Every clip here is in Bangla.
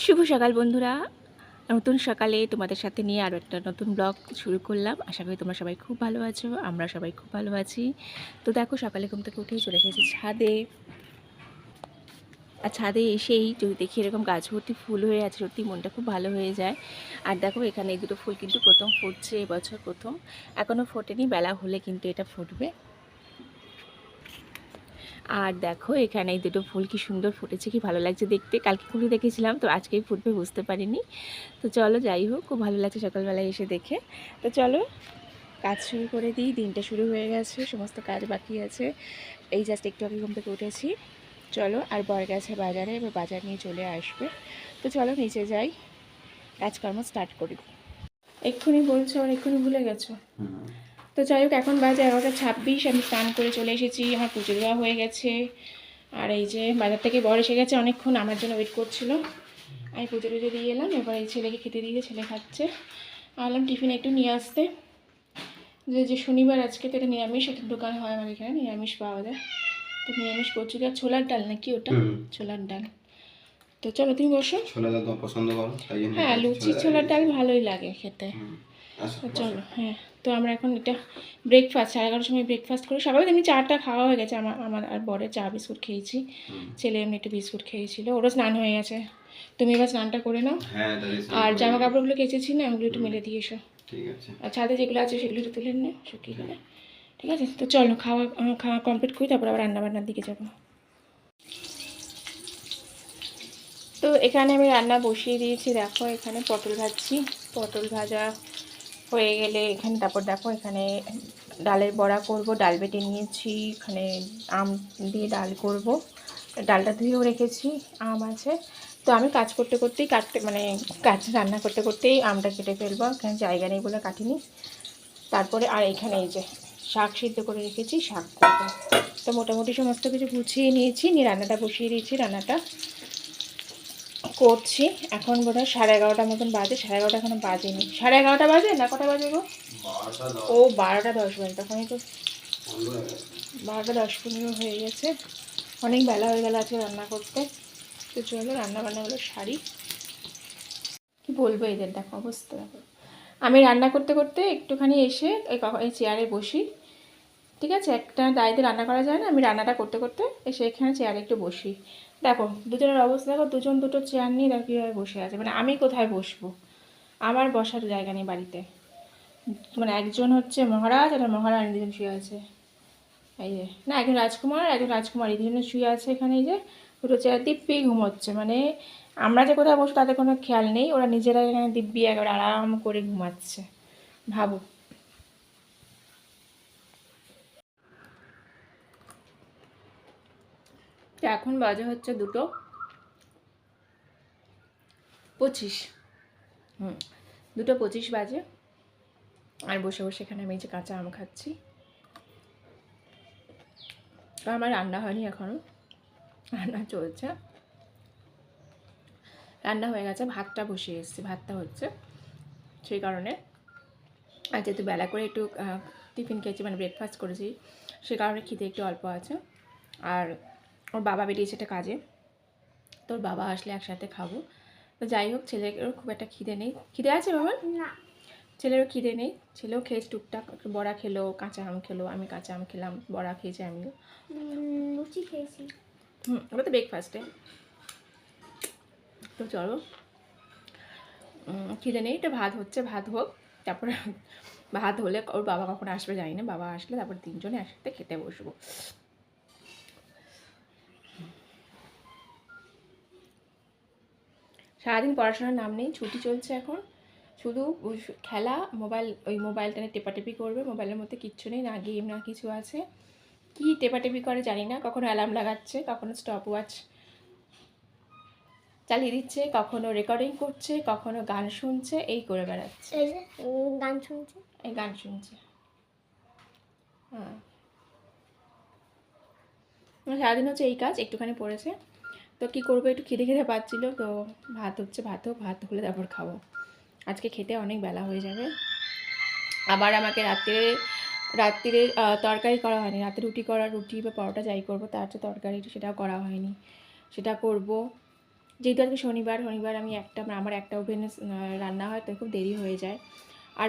শুভ সকাল বন্ধুরা। নতুন সকালে তোমাদের সাথে নিয়ে আরও একটা নতুন ব্লগ শুরু করলাম। আশা করি তোমরা সবাই খুব ভালো আছো, আমরা সবাই খুব ভালো আছি। তো দেখো, সকালে ঘুম থেকে উঠেই চলে এসেছি ছাদে। আর ছাদে এসেই যদি দেখি এরকম গাছ ভর্তি ফুল হয়ে আছে, সত্যি মনটা খুব ভালো হয়ে যায়। আর দেখো, এখানে এই দুটো ফুল কিন্তু প্রথম ফুটছে, এবছর প্রথম। এখনও ফোটেনি, বেলা হলে কিন্তু এটা ফুটবে। আর দেখো, এখানে এই দুটো ফুল কি সুন্দর ফুটেছে, কি ভালো লাগছে দেখতে। কালকে ফুল দেখেছিলাম, তো আজকেই ফুটবে বুঝতে পারিনি। তো চলো যাই হোক, খুব ভালো লাগছে সকালবেলায় এসে দেখে। তো চলো, কাজ শুরু করে দিই, দিনটা শুরু হয়ে গেছে, সমস্ত কাজ বাকি আছে। এই জাস্ট একটু আগে ঘুম থেকে উঠেছি। চলো, আর বর গেছে বাজারে, এবার বাজার নিয়ে চলে আসবে। তো চলো, নিচে যাই, কাজকর্ম স্টার্ট করি। এক্ষুনি বলছো আর এক্ষুনি ভুলে গেছো? তো যাই হোক এখন বাজে এগারোটা ছাব্বিশ আমি স্নান করে চলে এসেছি আমার পুজো দেওয়া হয়ে গেছে। আর এই যে বাজার থেকে বর এসে গেছে অনেকক্ষণ আমার জন্য ওয়েট করছিল। আমি পুজো টুজো দিয়ে এলাম এবার এই ছেলেকে খেতে দিয়ে ছেলে খাচ্ছে। আলাম টিফিন একটু নিয়ে আসতে। যে যে শনিবার আজকে তো এটা নিরামিষ একটা দোকান হয় আমার এখানে নিরামিষ পাওয়া যায়। তো নিরামিষ কচুরি আর ছোলার ডাল নাকি ওটা? ছোলার ডাল। তো চলো তুমি বসো। ছোলা ডাল পছন্দ করো হ্যাঁ লুচি ছোলার ডাল ভালোই লাগে খেতে। তো চলো হ্যাঁ। তো আমরা এখন এটা ব্রেকফাস্ট সাড়ে এগারোটার সময় ব্রেকফাস্ট করি। সকালে এমনি চাটা খাওয়া হয়ে গেছে। আমার আমার আর বরের চা বিস্কুট খেয়েছি। ছেলে এমনি একটু বিস্কুট খেয়েছিল। ওরও স্নান হয়ে গেছে। তুমি এবার স্নানটা করে নাও। হ্যাঁ আর জামা কাপড়গুলো কেচেছি না ওগুলো একটু মেলে দিয়ে এসো। আর ছাদে যেগুলো আছে সেগুলো একটু তুলে নে শুকিয়ে গেলে। ঠিক আছে? তো চলো খাওয়া খাওয়া কমপ্লিট করি তারপর আবার রান্নাবান্নার দিকে যাব। তো এখানে আমি রান্না বসিয়ে দিয়েছি। দেখো এখানে পটল ভাজছি। পটল ভাজা হয়ে গেলে এখানে, তারপর দেখো এখানে ডালের বড়া করব, ডাল বেটে নিয়েছি, এখানে আম দিয়ে ডাল করব। ডালটা ধুয়েও রেখেছি, আম আছে। তো আমি কাজ করতে করতেই কাটতে মানে কাজ রান্না করতে করতেই আমটা কেটে ফেলব এখানে জায়গা নেই বলে কাটিনি। তারপরে আর এখানে এই যে শাক সিদ্ধ করে রেখেছি, শাক করব। তো মোটামুটি সমস্ত কিছু গুছিয়ে নিয়েছি, নিয়ে রান্নাটা বসিয়ে দিয়েছি, রান্নাটা। করছি। এখন বোধ হয় সাড়ে এগারোটার মতন বাজে। সাড়ে এগারোটা এখনও বাজেনি। সাড়ে এগারোটা বাজে না কটা বাজে গো? ও বারোটা দশ বাজে। তখনই তো বারোটা দশ পনেরো হয়ে গেছে। অনেক বেলা হয়ে গেল আজকে রান্না করতে। তো চলো রান্না বান্নাগুলো সারি। কি বলব এদের? দেখো অবস্থা দেখো আমি রান্না করতে করতে একটুখানি এসে এই এই চেয়ারে বসি। ঠিক আছে? একটা দায়িত্বে রান্না করা যায় না? আমি রান্নাটা করতে করতে এসে এখানে চেয়ারে একটু বসি। দেখো, দুজনের অবস্থা, দেখো, দুজন দুটো চেয়ার নিয়ে দেখো কীভাবে বসে আছে। মানে আমি কোথায় বসবো? আমার বসার জায়গা নেই বাড়িতে। মানে একজন হচ্ছে মহারাজ আর মহারানী দুজন শুয়ে আছে। এই যে, না, একজন রাজকুমার, একজন রাজকুমারী দুজনে শুয়ে আছে এখানে, এই যে দুটো চেয়ার দিব্যি ঘুমোচ্ছে। মানে আমরা যে কোথায় বসবো তাদের কোনো খেয়াল নেই। ওরা নিজেরা এখানে দিব্যি একেবারে আরাম করে ঘুমাচ্ছে। ভাবো। তো এখন বাজে হচ্ছে দুটো পঁচিশ। হুম, দুটো পঁচিশ বাজে। আর বসে বসে এখানে আমি যে কাঁচা আম খাচ্ছি। আমার রান্না হয়নি এখনও রান্না চলছে। রান্না হয়ে গেছে, ভাতটা বসিয়ে এসেছি, ভাতটা হচ্ছে। সেই কারণে আর যেহেতু বেলা করে একটু টিফিন খেয়েছি মানে ব্রেকফাস্ট করেছি, সে কারণে খিদে একটু অল্প আছে। আর ওর বাবা বেরিয়েছে একটা কাজে। তোর বাবা আসলে একসাথে খাব। তো যাই হোক ছেলেরও খুব একটা খিদে নেই। খিদে আছে বাবা না। ছেলেরও খিদে নেই। ছেলেও খেয়েছে টুকটাক। বড়া খেলো কাঁচা আম খেলো আমি কাঁচা আম খেলাম বড়া খেয়েছি আমিও। লুচি খেয়েছি। হুম ওটা তো ব্রেকফাস্টে তো চলো। খিদে নেই তো ভাত হচ্ছে ভাত হোক। তারপরে ভাত হলে ওর বাবা কখন আসবে জানি না। বাবা আসলে তারপর তিনজনে একসাথে খেতে বসবো। সারাদিন পড়াশোনার নাম নেই ছুটি চলছে এখন। শুধু খেলা মোবাইল ওই মোবাইলটা নিয়ে টেপাটেপি করবে মোবাইলের মধ্যে কিচ্ছু নেই না গেম না কিছু আছে। কি টেপাটেপি করে জানি না কখনো অ্যালার্ম লাগাচ্ছে কখনো স্টপ ওয়াচ চালিয়ে দিচ্ছে কখনো রেকর্ডিং করছে কখনো গান শুনছে এই করে বেড়াচ্ছে। গান শুনছে? এই গান শুনছে। হ্যাঁ। সারাদিন হচ্ছে এই কাজ একটুখানি পড়েছে। তো কি করব, একটু খিদে খিদে পাচ্ছিলো, তো ভাত হচ্ছে ভাত হোক ভাত হলে তারপর খাব। আজকে খেতে অনেক বেলা হয়ে যাবে। আবার আমাকে রাত্রে রাত্রিরে তরকারি করা হয়নি। রাতে রুটি করা, রুটি বা পরোটা যাই করব, তার হচ্ছে তরকারি সেটাও করা হয়নি। সেটা করব। যেহেতু আজকে শনিবার শনিবার আমি একটা, আমার একটা ওভেনে রান্না হয়, তো খুব দেরি হয়ে যায়। আর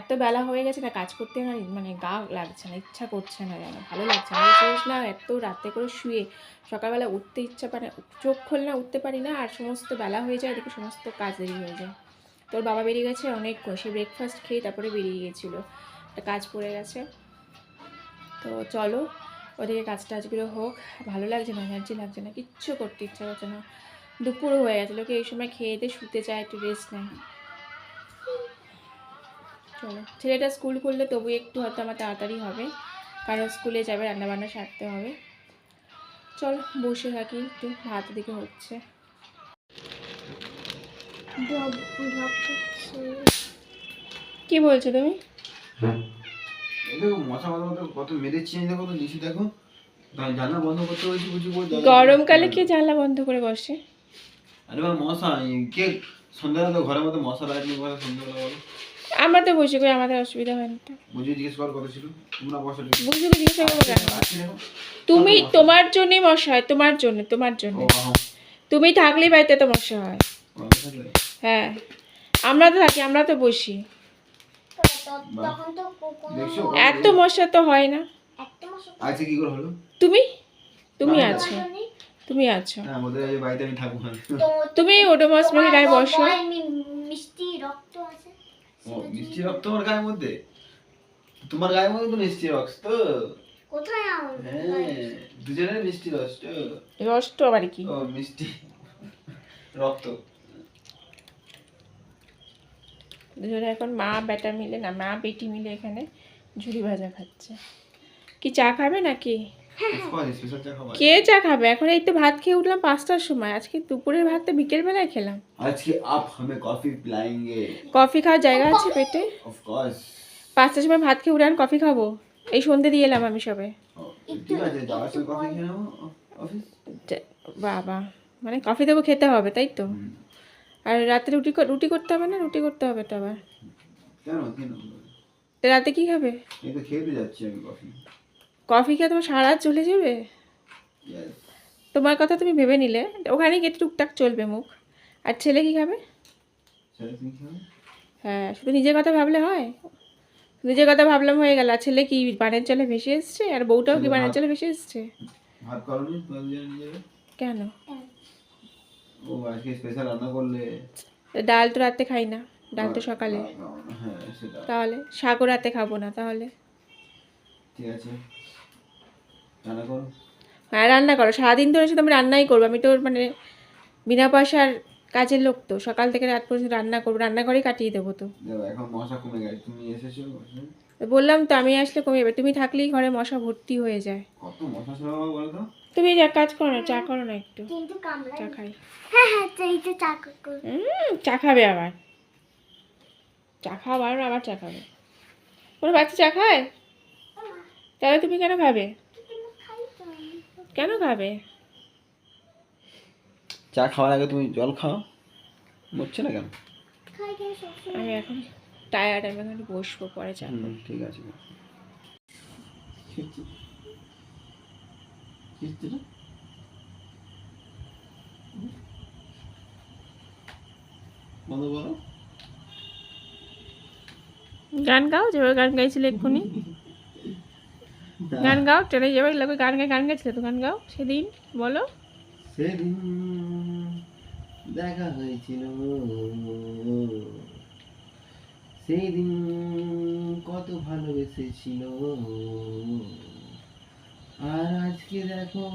এত বেলা হয়ে গেছে না কাজ করতে না মানে গা লাগছে না, ইচ্ছা করছে না যেন, ভালো লাগছে না। বিশেষ না, এত রাতে করে শুয়ে সকালবেলা উঠতে ইচ্ছা পারে, চোখ খুললে না উঠতে পারি না, আর সমস্ত বেলা হয়ে যায় এদিকে সমস্ত কাজ দেরি হয়ে যায়। তোর বাবা বেরিয়ে গেছে অনেক সে ব্রেকফাস্ট খেয়ে তারপরে বেরিয়ে গেছিল। একটা কাজ পড়ে গেছে। তো চলো, ওদিকে কাজ টাজগুলো হোক। ভালো লাগছে না এনার্জি লাগছে না, কিচ্ছু করতে ইচ্ছা করছে না। দুপুরও হয়ে গেছে লোকে এই সময় খেয়ে দিয়ে শুতে চায়, একটু রেস্ট নেয়। চলো ছেলেটা স্কুল খুললে তবু একটু হয়তো আমার তাড়াতাড়ি হবে। কারণ স্কুলে যাবে রান্নাবান্না সারতে হবে। চল বসে থাকি একটু ভাত দিকে হচ্ছে। কি বলছো তুমি? গরমকালে কে জানলা বন্ধ করে বসে? আরে মশা কে সন্ধ্যাবেলা তো ঘরের মধ্যে মশা লাইট নিয়ে সন্ধ্যাবেলা বলো। আমরা তো বসে করি আমাদের অসুবিধা হয় না। তো জিজ্ঞেস করার কথা ছিল তোমরা বসো বুঝে জিজ্ঞাসা করব কেন? আছি দেখো তুমি তোমার জন্যই মশা হয় তোমার জন্য তোমার জন্য। তুমি থাকলেই বাড়িতে তো মশা হয়। হ্যাঁ। আমরা তো থাকি আমরা তো বসি। এত মশা তো হয় না। তুমি? তুমি আছো। তুমি আছো। তো তুমি ওডোমস মেখে গায়ে বসো। মিষ্টি রক্ত আছে। ও মিষ্টি রক্ত তোমার গায়ের মধ্যে? তোমার গায়ের মধ্যে তো মিষ্টি রক্ত তো। কোথায় আমার হ্যাঁ দুজনের মিষ্টি রক্ত আবার কি? ও মিষ্টি। রক্ত। দুজনে এখন মা বেটা মিলে না মা বেটি মিলে এখানে ঝুড়ি ভাজা খাচ্ছে। কি চা খাবে নাকি? কে চা খাবে? এখন এই তো ভাত খেয়ে উঠলাম পাঁচটার সময়। আজকে দুপুরের ভাতটা বিকেল বেলায় খেলাম। আজকে আপ হামে কফি পিলাएंगे কফি খাওয়ার জায়গা আছে পেটে? অফ কোর্স পাঁচটার সময় ভাত খেয়ে উঠে কফি খাব। এই সন্ধে দিয়ে এলাম আমি সবে। বাবা মানে কফি দেবো খেতে হবে তাই তো? আর রাতে রুটি রুটি করতে হবে না? রুটি করতে হবে তো আবার। রাতে কি খাবে? খেতে যাচ্ছি আমি কফি কফি খেয়ে তোমার সারা রাত চলে যাবে? তোমার কথা তুমি ভেবে নিলে। ওখানে গিয়ে টুকটাক চলবে মুখ। আর ছেলে কি খাবে? হ্যাঁ শুধু নিজের কথা ভাবলে হয়? নিজের কথা ভাবলাম হয়ে গেল। আর ছেলে কি বানের চলে ভেসে এসছে? আর বউটাও কি বানের জলে ভেসে এসছে? কেন? ও আজকে স্পেশাল রান্না করলে। ডাল তো রাতে খাই না। ডাল তো সকালে। হ্যাঁ তাহলে শাকও রাতে খাব না তাহলে। ঠিক আছে। হ্যাঁ রান্না করো। সারাদিন ধরে শুধু আমি রান্নাই করব। আমি তো মানে বিনা পয়সার কাজের লোক তো। সকাল থেকে রাত পর্যন্ত রান্না করব। রান্না করেই কাটিয়ে দেবো তো। এখন মশা কমে গেছে। তুমি এসেছ বললাম তো আমি আসলে কমে যাবে। তুমি থাকলেই ঘরে মশা ভর্তি হয়ে যায়। কত মশা ছিল বাবা বলো তো তুমি যা কাজ করো না চা করো না একটু। কিন্তু কামড়ায়। চা খাই। হ্যাঁ হ্যাঁ চাইতে চাকর কর। হুম চা খাবে আবার। চা খাওয়া বারণ আবার চা খাবে। কোনো বাচ্চা চা খায়? তাহলে তুমি কেন খাবে? তো। কেন খাবে? চা খাওয়ার আগে তুমি জল খাও। মরছে না কেন? আমি এখন টায়ার্ড আমি এখন বসবো পরে চা ঠিক আছে। গান গাও যেভাবে গান গাইছিলে এক্ষুনি। গান গাও ট্রেনে যেভাবে লোকে গান গাই গান গাইছিলে তো গান গাও। সেদিন বলো। সেদিন দেখা হয়েছিল। সেই দিন কত ভালোবেসেছিল। আর আজকে দেখো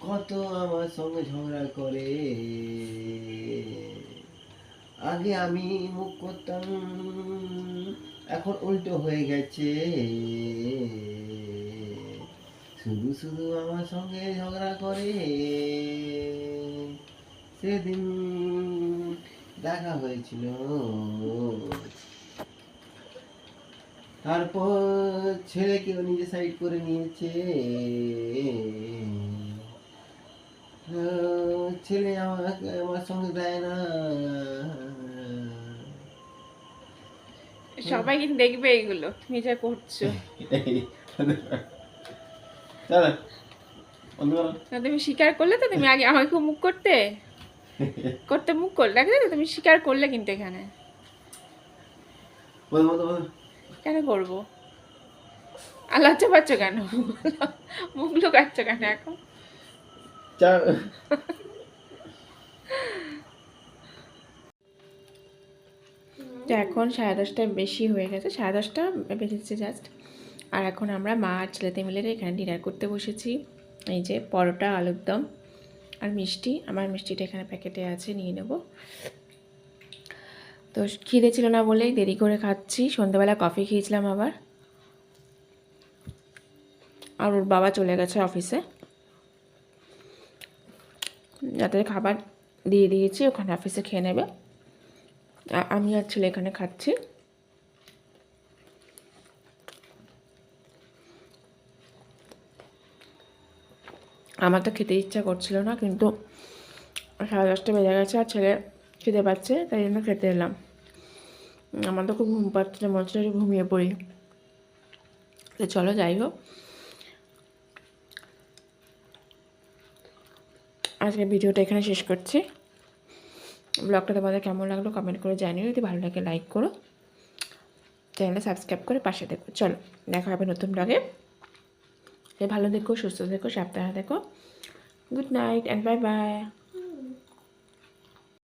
কত আমার সঙ্গে ঝগড়া করে। আগে আমি মুখ করতাম এখন উল্টো হয়ে গেছে। শুধু শুধু আমার সঙ্গে ঝগড়া করে। সেদিন দেখা হয়েছিল। তারপর ছেলেকেও নিজে সাইড করে নিয়েছে। ছেলে আমাকে আমার সঙ্গে দেয় না। সবাই কিন্তু দেখবে এইগুলো তুমি যা করছ। তুমি স্বীকার করলে তো? তুমি আগে আমাকে মুখ করতে? করতে মুখ করলে তো তুমি স্বীকার করলে কিন্তু এখানে। কেন করব? আর লজ্জা পাচ্ছ কেন? মুখ লুকাচ্ছ কেন এখন চা তো এখন সাড়ে দশটা বেশি হয়ে গেছে। সাড়ে দশটা বেজেছে জাস্ট আর এখন আমরা মা আর ছেলেতে মিলে এখানে ডিনার করতে বসেছি। এই যে পরোটা, আলুর দম আর মিষ্টি। আমার মিষ্টিটা এখানে প্যাকেটে আছে, নিয়ে নেব। তো খিদে ছিল না বলেই দেরি করে খাচ্ছি। সন্ধ্যাবেলা কফি খেয়েছিলাম আবার। আর ওর বাবা চলে গেছে অফিসে যাতে খাবার দিয়ে দিয়েছি, ওখানে অফিসে খেয়ে নেবে। আমি আর ছেলে এখানে খাচ্ছি। আমার তো খেতে ইচ্ছা করছিল না, কিন্তু সাড়ে দশটা বেজে গেছে আর ছেলে খেতে পাচ্ছে, তাই জন্য খেতে এলাম। আমার তো খুব ঘুম পাচ্ছে মনে হচ্ছে ঘুমিয়ে পড়ি। তো চলো, যাই হোক। আজকে ভিডিওটা এখানে শেষ করছি। ব্লগটা তোমাদের কেমন লাগল কমেন্ট করে জানিও। যদি ভালো লাগে লাইক করো। চ্যানেলে সাবস্ক্রাইব করে পাশে দেখো। চলো, দেখা হবে নতুন ব্লগে। ভালো দেখো সুস্থ দেখো সাবধানে দেখো good night and bye bye